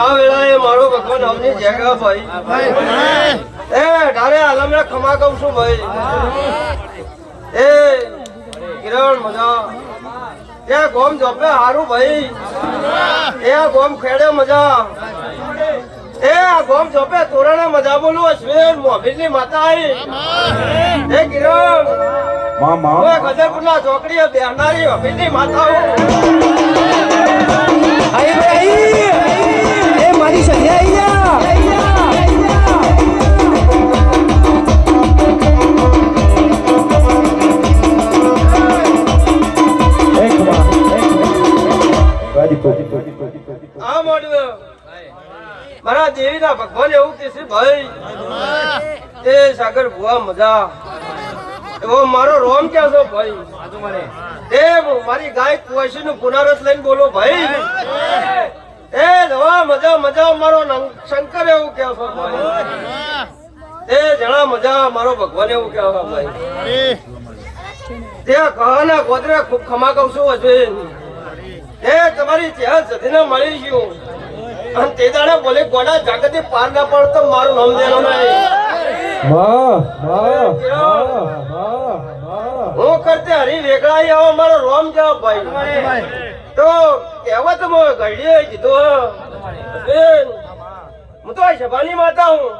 આ વેળાએ મારો ભગવાન જગ્યા ભાઈ. એ ધારે આલમના ખમા કહું છું ભાઈ. એ કિરણ મજા. એ ગોમ જોપે હારું ભાઈ. એ ગોમ ખેડે મજા. એ આ ગોમ જોપે તોરણે મજા બોલું અશ્વિન મોભીની માતા એ કિરણ. મામા ઓય ગજરપુરના ચોકડીએ બેહનારી મોભીની માતા આઈ મારી મારા દેવીના ભગવાન એવું કે છે ભાઈ એ સાગર ભુવા મજા. એવો મારો રોમ ક્યાં છો ભાઈ? એ મારી ગાય કુવાસી નું પુનરત લઈને બોલો ભાઈ મજા મારો શંકર એવું કહો છો જણા મજા મારો ભગવાન એવું છો ભાઈ. તે કહાના ગોદરે ખૂબ ખમા કઉ છું અશ્વિન એ તમારી ત્યાં જતીને મળી ગયું. અને તે દાડે બોલે ગોડા જાગતી પાર ના પડ તો મારું નામ દેવાનું નહીં. હું કરતે હરી વેગળાઈ આવો મારો રોમ જાવ ભાઈ. તો કહેવત મો ઘડીએ કીધું હું તો આ શબાની માતા હું.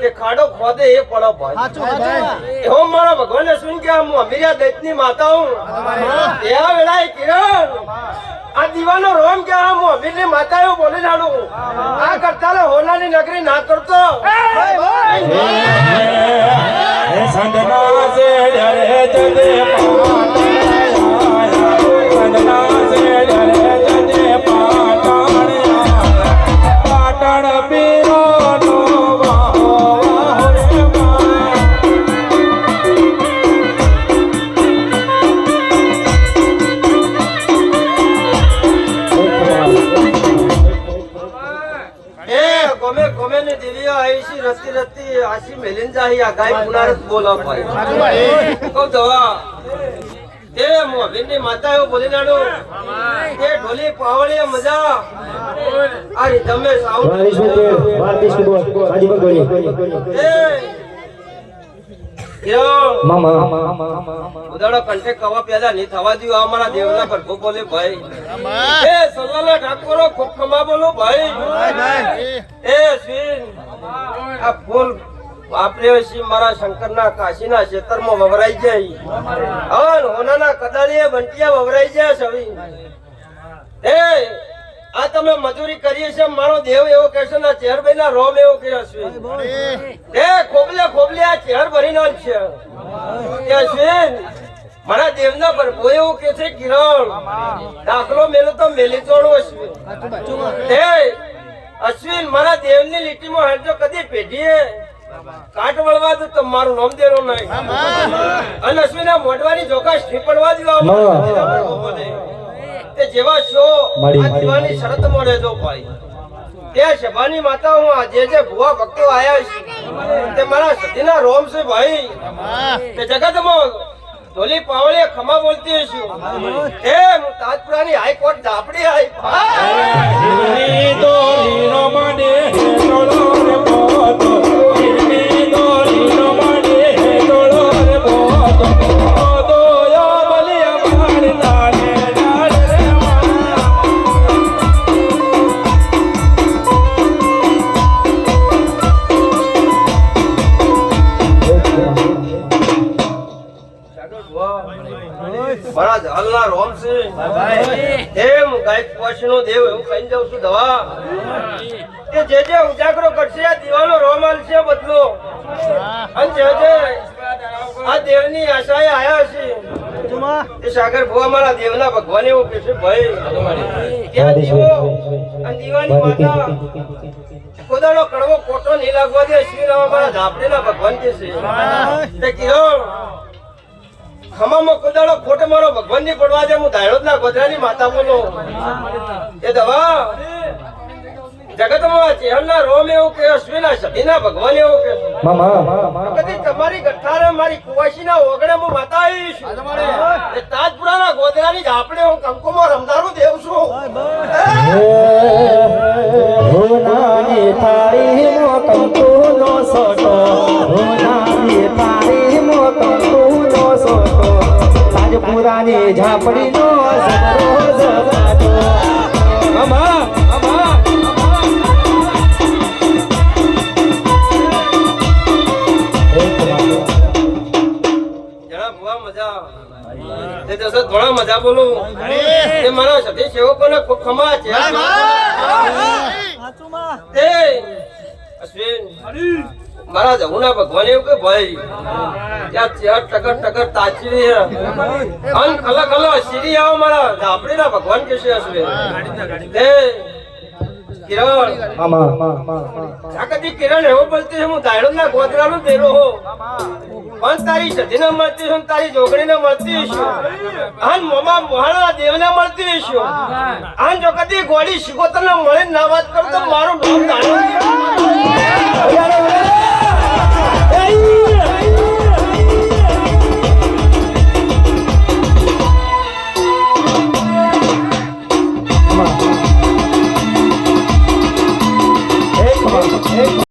તે ખાડો ખોદે એ પડો ભાઈ. એવો મારા ભગવાન શું કે હું અમીરિયા દૈતની માતા હું. એવા વેળાએ કિરણ. આ દીવાનો રોમ કે હું અમીરની માતા એવું બોલી જાણું આ કરતા લે હોનાની નગરી ના કરતો. હે સંતના જજે દેવીઓ रस्ती रस्ती अशी આશી ही आगाई આ बोला પુનારત कौ दवा તે મોભીની માતા એવું બોલી નાડો એ ઢોલી પાવળીએ મજા અરે તમે સાઉન્ડ ઉદાડો કંઠે કવા પેદા નહીં થવા દઉં અમારા મારા દેવના પ્રભુ બોલે ભાઈ એ સલ્લાલા ઠાકોરો ખૂબ ખમા બોલો ભાઈ એ શ્રી આ ફૂલ શ્રી મારા શંકરના કાશીના ક્ષેત્રમાં વવરાઈ જાય. હન હોનાના કદાળીએ બંટિયા વવરાઈ જાય સવી એ, આ તમે મજૂરી કરીએ છે મારો દેવ એવો કહેશે ને ચેહરભાઈ ના રોમ એવો કે છે. એ, ખોબલે ખોબલે આ ચહેર ભરી નાખ છે. મારા દેવના પ્રભુ એવું કે છે, કિરણ, દાખલો મેલો તો મેલી ચોડવો એ અશ્વિન મારા દેવની લીટીમાં હેરજો કદી પેઢીએ. કાટ વળવા દો તો મારું નામ દેરો નહીં. અને અશ્વિન આ મોઢવાની જોકા ઠીપડવા દો આ મારા દેવના પ્રભુ બોલે. તે જેવા શો આ. દીવાની શરત મળે જો ભાઈ. તે શબાની માતા હું આ જે જે ભુવા ભક્તો આયા છે તે મારા સતીના રોમ છે ભાઈ. તે જગતમાં ઢોલી પાવળીએ ખમા બોલતી છું હે હું તાજપુરાની હાઈકોર્ટ ઝાપડી આઈ. મારા ઝાલના રોમ એમ ગાય પોષનો દેવ એવું કહી દઉં છું દવા. કે જે જે ઉજાગરો કરશે આ દીવાનો બદલો અને જે જે આ દેવની આશાએ આયા છે એ સાગર ભુવા મારા દેવના ભગવાન એવું કે છે ભાઈ કે દીવો દીવાની માતા કોદાળો કડવો કોટો નહીં લાગવા દે શ્રી રામ મારા ઝાપડીના ભગવાન કે છે. તે કિરણ ખમામાં કોદાળો ખોટે મારો ભગવાનની પડવા દે હું ધાયણોદ ના ગોધરાની માતા બોલો એ દવા. જગતમાં ચેહરના રોમ એવું કે અશ્વિના સતીના ભગવાન એવું કે મામા. કદી તમારી ગઠ્ઠારે મારી કુવાસીના ઓગણે હું માતા આવીશ. એ તાજપુરાના ગોધરાની જ આપણે હું કંકુમાં રમદારું દેવ છું. ઝાપડીનો ઝાપડી નો ભુવા મજા બોલો. મારા સતી સેવકોને ખૂબ ખમા છે. અશ્વિન. મારા જમુના ભગવાન એવું કે ભાઈ, ત્યાં ચેર ટકર ટકર તાચી અન ખલા ખલા સીરી આવો મારા, ઝાપડીના ભગવાન કે છે હશે. તે કિરણ. કિરણ એવો બોલતી છે, હું દાયડો ના ગોદરાનો તેરો હો. પણ તારી સતીને મળતી છું તારી જોગણીને મળતી છું. આન મોમા મોહાણા દેવને મળતી છું. આન જો કદી ગોળી શિકોતરને મળે ના વાત કરું તો મારું નામ દાડો